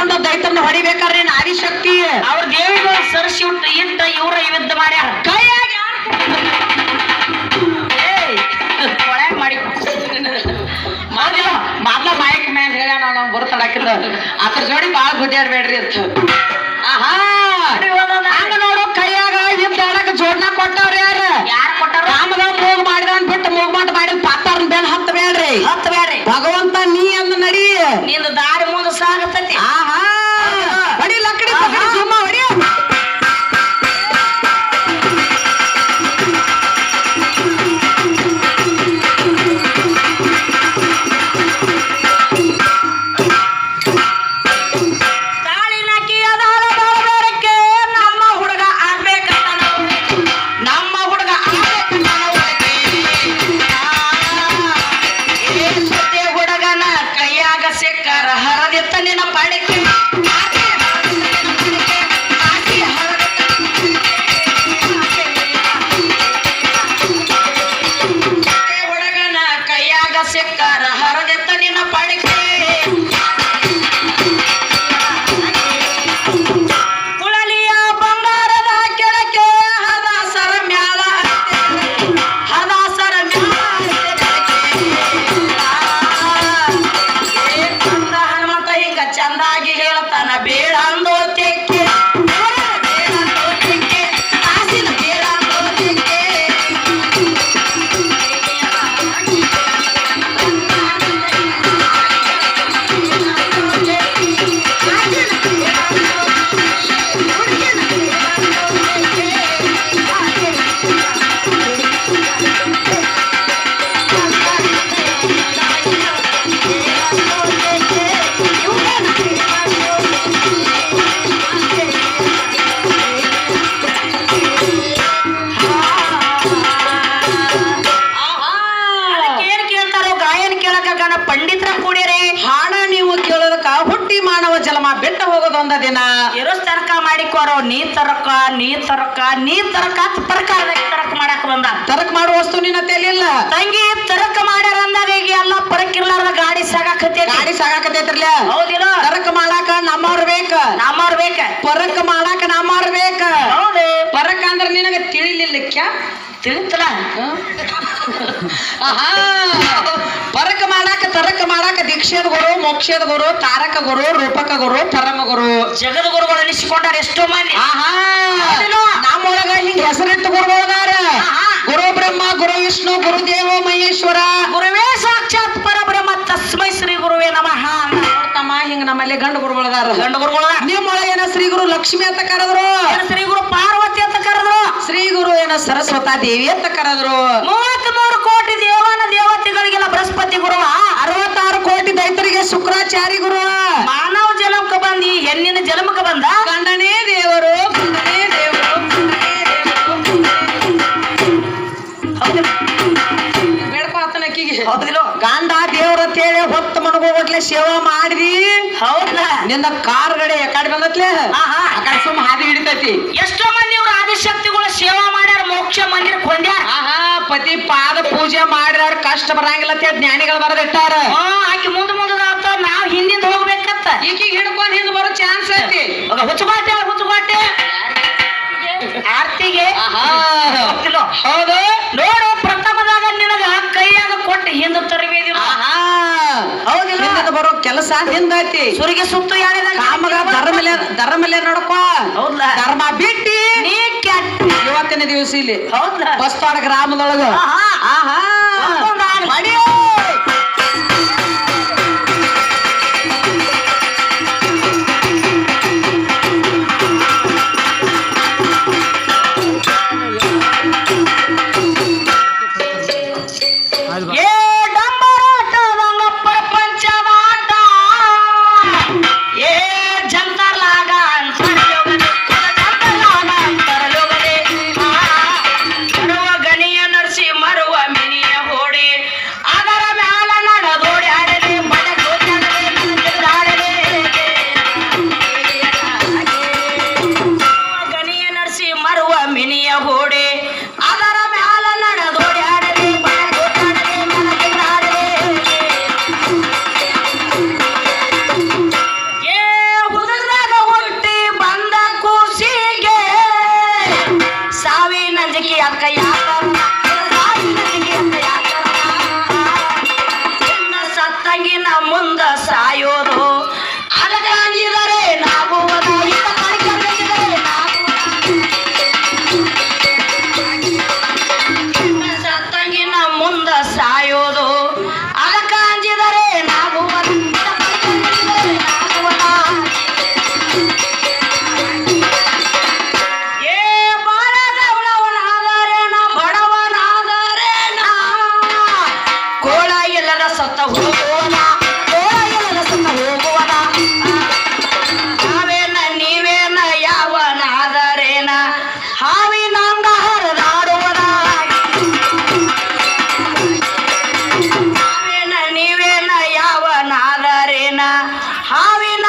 ನಿನ್ನ ಹೊಡಿಬೇಕಾದ್ರೆ ನಾರಿ ಶಕ್ತಿ ಅವ್ರ ದೇವಿಗಳು ಸರಿಸಿ ಉಂಟು. ಇಂತ ಇವ್ರ ಯುದ್ಧ ಮಾಡ್ಯಾರ ಕೈಯಾಗ ಏಯ್, ಒಳಗ್ ಮಾಡಿ ಮೊದ್ಲ ಮಾಯಕ್ ಮ್ಯಾನ್ ಹೇಳ ನಾವು ಬರ್ತಡಾಕಿಂದ ಅದ್ರ ಜೋಡಿ ಬಾಳ ಬೇಡ್ರಿ ಅಂತ. ಆಹಾ! ಹಂಗ ನೋಡು ಕೈಯಾಗ ಇದ್ದ ಆಡಕ ಜೋಡ್ನ ಕೊಟ್ಟವ್ರ ಯಾರ? ಯಾರ್ ಕೊಟ್ಟಾರ ರಾಮದ ಮೂಗ್ ಮಾಡಿದ ಅನ್ಬಿಟ್ಟು ಮೂಗ್ ಮಾಡಿ ಪಾತಾರನ್ ಬೆನ್ ಹತ್ತ ಬೇಡ್ರಿ. ಹತ್ತು ಬ್ಯಾಡ್ರಿ ಭಗವಂತ ನೀ ಅಂದ ನಡಿ. ನಿಂದ ದಾರಿ ಮುಂದೆ ಸಾಗತೈತಿ. ಹುಟ್ಟಿ ಬಿಟ್ಟು ಹೋಗೋದೊಂದ ದಿನ. ಇರೋ ತರಕ ಮಾಡಿಕೋರೋ ನೀ ತರಕ ನೀ ತರಕ ನೀ ತರಕ ಪ್ರಕಾರದಾಗ ತರಕ ಮಾಡಕ್ ಬಂದ. ತರಕ ಮಾಡುವ ವಸ್ತು ನಿನ್ನ ತೆಲಿಲ್ಲ ತಂಗಿ ತರಕ ಮಾಡ್ಯಾರ ಅಂದಾಗ ಈಗ ಎಲ್ಲ ಪರಕ್ಕಿರ್ಲಾರ್ದ ಗಾಡಿ ಸಾಗಾಕತ್ತೈತಿ. ಗಾಡಿ ಸಾಗಾಕತ್ತೈತ್ರಲ್ಲ ಹೌದಿಲ್ಲ. ತರಕ ಮಾಡಾಕ ನಮ್ಮವ್ರ ಬೇಕ. ನಮ್ಮವ್ರ ಬೇಕ. ಪರಕ್ ಮಾಡಾಕ ನಮ್ಮವ್ರ ಬೇಕ. ಹೌದು. ಪರಕ್ ಅಂದ್ರ ನಿನಗ ತಿಳಿಲಿಲ್ಲ ಕ್ಯಾ ತಿಳಿತಲ್ಲ ಆಹಾ. ಪರಕ ಮಾಡಾಕ ತರಕ ಮಾಡಾಕ ದೀಕ್ಷೆದ ಗುರು ಮೋಕ್ಷದ ಗುರು ತಾರಕ ಗುರು ರೂಪಕ ಗುರು ಪರಮ ಗುರು. ಜಗದ ಗುರುಗಳು ಅನಿಸಿಕೊಂಡಾರ ಎಷ್ಟೋ ಮಂದಿ. ಆಹಾ? ನಮ್ಮೊಳಗ ಹಿಂಗ ಹೆಸರಿಟ್ಟು ಗುರುಗಳದಾರ. ಗುರು ಬ್ರಹ್ಮ ಗುರು ವಿಷ್ಣು ಗುರುದೇವ ಮಹೇಶ್ವರ. ಗುರುವೇ ಸಾಕ್ಷಾತ್ ಪರಬ್ರಹ್ಮ ತಸ್ಮೈ ಶ್ರೀ ಗುರುವೇ ನಮಃ ತಮ್ಮ ಹಿಂಗ ನಮ್ಮಲ್ಲಿ ಗಂಡು ಗುರುಗಳದಾರ. ಗಂಡ ಗುರುಗಳ ನಿಮ್ಮೊಳಗ ಏನ ಶ್ರೀ ಗುರು ಲಕ್ಷ್ಮಿ ಅಂತ ಕರೆದ್ರು? ಶ್ರೀ ಗುರು ಪಾರ್ವತಿ ಅಂತ ಕರೆದ್ರು? ಶ್ರೀ ಗುರು ಏನ ಸರಸ್ವತಾ ದೇವಿ ಅಂತ ಕರೆದ್ರು? ಮೂವತ್ತ್ ಮೂರು ಕೋಟಿ ದೇವತೆಗಳಿಗೆಲ್ಲ ಬೃಹಸ್ಪತಿ ಗುರುವ ಅರವತ್ತಾರು ಕೋಟಿ ದೈತರಿಗೆ ಶುಕ್ರಾಚಾರಿ ಗುರುವ ಮಾನವ ಜನ್ಮಕ್ಕೆ ಬಂದಿ ಹೆಣ್ಣಿನ ಜನ್ಮಕ್ಕೆ ಬಂದ? ಗಂಡನೇ ದೇವರು ಗಂಡನೇ ದೇವರು ಹೌದಿಲ್ಲ ಗಂಡ ಅಂತೇಳಿ ಹೊತ್ತು ಮನಗೋಗ್ಲೆ ಸೇವಾ ಮಾಡಿದಿ? ಹೌದಾ ನಿನ್ನ ಕಾರ್ ಗಡೆ ಯಾಕಡೆ ಬಂದತ್ಲೆ? ಆಹಾ. ಆ ಕಡೆ ಸುಮ್ಮ ಹಾದಿ ಹಿಡಿತೈತಿ. ಎಷ್ಟೋ ಮಂದಿ ಇವ್ರ ಆದಿಶಕ್ತಿಗಳು ಸೇವಾ ಮಾಡ್ಯಾರ ಮೋಕ್ಷ ಮಂದಿರ ಕೊಂಡ್ಯಾರ. ಆಹಾ ಪತಿ ಪಾದ ಪೂಜೆ ಮಾಡಿದಾರ ಕಷ್ಟ ಬರಂಗಿಲ್ಲ ಅಂತ ಜ್ಞಾನಿಗಳು ಬರೆದಿಟ್ಟಾರ. ಆಕಿ ಮುಂದ ಮುಂದದ ನಾವ್ ಹಿಂದಿಂದ ಹೋಗ್ಬೇಕಂತ. ಈಕಿಗೆ ಹಿಡ್ಕೊಂಡ್ ಹಿಂದ್ ಬರೋ ಚಾನ್ಸ್ ಐತಿ. ಹುಚ್ಚುಗಾಟೆ ಹುಚ್ಚುಗಾಟೆ ಆರ್ತಿಗೆ. ಹೌದು. ನೋಡು ಪ್ರಥಮದಾಗ ನಿನಗ ಕೈಯಾಗ ಕೊಟ್ಟು ಹಿಂದ ತರಬೇದಿ ಹೌದಿಲ್ಲ? ಬರೋ ಕೆಲಸ ಹಿಂದಾತಿ. ಸುರಿಗೆ ಸುತ್ತು ಯಾರಿದ? ಕಾಮಗ ಧರ್ಮಲೆ ಧರ್ಮಲೆ ನೋಡಪ್ಪ? ಧರ್ಮ ಬಿಟ್ಟಿ ನೀ ಕೆಟ್ಟ ಇವತ್ತಿನ ದಿವಸ ಇಲ್ಲಿ ಹೌದಾ ಬಸ್ತಾಡ ಗ್ರಾಮದೊಳಗ किया गया ನಾವಿನ